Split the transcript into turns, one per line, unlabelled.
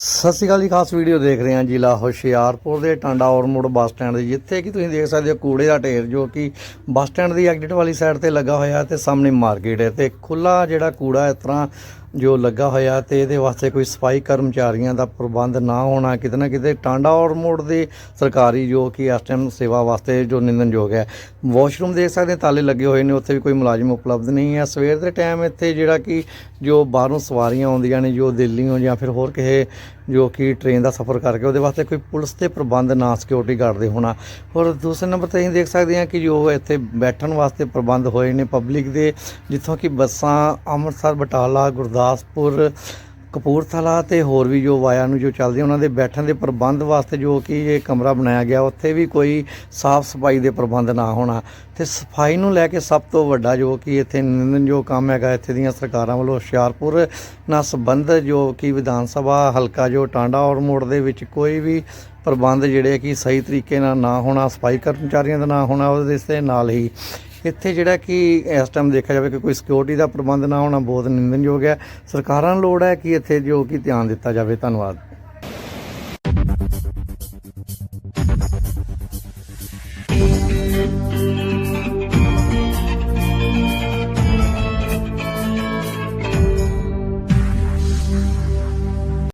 ਸਤਿ ਸ਼੍ਰੀ ਅਕਾਲ ਜੀ, ਖਾਸ ਵੀਡੀਓ ਦੇਖ ਰਹੇ ਹਾਂ ਜ਼ਿਲ੍ਹਾ ਹੁਸ਼ਿਆਰਪੁਰ ਦੇ ਟਾਂਡਾ ਔਰ ਮੋੜ ਬੱਸ ਸਟੈਂਡ ਦੇ, ਜਿੱਥੇ ਕਿ ਤੁਸੀਂ ਦੇਖ ਸਕਦੇ ਹੋ ਕੂੜੇ ਦਾ ਢੇਰ ਜੋ ਕਿ ਬੱਸ ਸਟੈਂਡ ਦੀ ਐਗਜ਼ਿਟ ਵਾਲੀ ਸਾਈਡ ਤੇ ਲੱਗਾ ਹੋਇਆ ਤੇ ਸਾਹਮਣੇ ਮਾਰਕੀਟ ਹੈ ਤੇ ਖੁੱਲਾ ਜਿਹੜਾ ਕੂੜਾ ਇਸ ਤਰ੍ਹਾਂ ਜੋ ਲੱਗਾ ਹੋਇਆ ਤੇ ਇਹਦੇ ਵਾਸਤੇ ਕੋਈ ਸਫ਼ਾਈ ਕਰਮਚਾਰੀਆਂ ਦਾ ਪ੍ਰਬੰਧ ਨਾ ਹੋਣਾ, ਕਿਤੇ ਨਾ ਕਿਤੇ ਟਾਂਡਾ ਔਰ ਮੋੜ ਦੀ ਸਰਕਾਰੀ ਜੋ ਕਿ ਇਸ ਟਾਈਮ ਸੇਵਾ ਵਾਸਤੇ ਜੋ ਨਿੰਦਨਯੋਗ ਹੈ। ਵਾਸ਼ਰੂਮ ਦੇਖ ਸਕਦੇ ਤਾਲੇ ਲੱਗੇ ਹੋਏ ਨੇ, ਉੱਥੇ ਵੀ ਕੋਈ ਮੁਲਾਜ਼ਮ ਉਪਲਬਧ ਨਹੀਂ ਹੈ। ਸਵੇਰ ਦੇ ਟਾਈਮ ਇੱਥੇ ਜਿਹੜਾ ਕਿ ਜੋ ਬਾਹਰੋਂ ਸਵਾਰੀਆਂ ਆਉਂਦੀਆਂ ਨੇ, ਜੋ ਦਿੱਲੀੋਂ ਜਾਂ ਫਿਰ ਹੋਰ ਕਿਸੇ ਜੋ ਕਿ ਟ੍ਰੇਨ ਦਾ ਸਫ਼ਰ ਕਰਕੇ ਉਹਦੇ ਵਾਸਤੇ ਕੋਈ ਪੁਲਿਸ ਦੇ ਪ੍ਰਬੰਧ ਨਾ ਸਿਕਿਉਰਿਟੀ ਗਾਰਡ ਦੇ ਹੋਣਾ। ਔਰ ਦੂਸਰੇ ਨੰਬਰ ਤੇ ਅਸੀਂ ਦੇਖ ਸਕਦੇ ਹਾਂ ਕਿ ਜੋ ਇੱਥੇ ਬੈਠਣ ਵਾਸਤੇ ਪ੍ਰਬੰਧ ਹੋਏ ਨੇ ਪਬਲਿਕ ਦੇ, ਜਿੱਥੋਂ ਕਿ ਬੱਸਾਂ ਅੰਮ੍ਰਿਤਸਰ, ਬਟਾਲਾ, ਗੁਰਦਾਸਪੁਰ ਕਪੂਰਥਲਾ ਤੇ ਹੋਰ ਵੀ ਜੋ ਵਾਇਆ ਨੂੰ ਜੋ ਚੱਲਦੇ ਉਹਨਾਂ ਦੇ ਬੈਠਣ ਦੇ ਪ੍ਰਬੰਧ ਵਾਸਤੇ ਜੋ ਕਿ ਇਹ ਕਮਰਾ ਬਣਾਇਆ ਗਿਆ, ਉੱਥੇ ਵੀ ਕੋਈ ਸਾਫ਼ ਸਫ਼ਾਈ ਦੇ ਪ੍ਰਬੰਧ ਨਾ ਹੋਣਾ। ਤੇ ਸਫ਼ਾਈ ਨੂੰ ਲੈ ਕੇ ਸਭ ਤੋਂ ਵੱਡਾ ਜੋ ਕਿ ਇੱਥੇ ਨਿੰਦਨ ਜੋ ਕੰਮ ਹੈਗਾ, ਇੱਥੇ ਦੀਆਂ ਸਰਕਾਰਾਂ ਵੱਲੋਂ ਹੁਸ਼ਿਆਰਪੁਰ ਨਾਲ ਸੰਬੰਧਿਤ ਜੋ ਕਿ ਵਿਧਾਨ ਸਭਾ ਹਲਕਾ ਜੋ ਟਾਂਡਾ ਔਰ ਮੋੜ ਦੇ ਵਿੱਚ ਕੋਈ ਵੀ ਪ੍ਰਬੰਧ ਜਿਹੜੇ ਕਿ ਸਹੀ ਤਰੀਕੇ ਨਾਲ ਨਾ ਹੋਣਾ, ਸਫ਼ਾਈ ਕਰਮਚਾਰੀਆਂ ਦਾ ਨਾ ਹੋਣਾ, ਉਹਦੇ ਦੇ ਨਾਲ ਹੀ ਇੱਥੇ ਜਿਹੜਾ ਕਿ ਇਸ ਟਾਈਮ ਦੇਖਿਆ ਜਾਵੇ ਕਿ ਕੋਈ ਸਿਕਿਉਰਿਟੀ ਦਾ ਪ੍ਰਬੰਧ ਨਾ ਹੋਣਾ ਬਹੁਤ ਨਿੰਦਣਯੋਗ ਹੈ। ਸਰਕਾਰਾਂ ਨੂੰ ਲੋੜ ਹੈ ਕਿ ਇੱਥੇ ਜੋ ਕਿ ਧਿਆਨ ਦਿੱਤਾ ਜਾਵੇ। ਧੰਨਵਾਦ।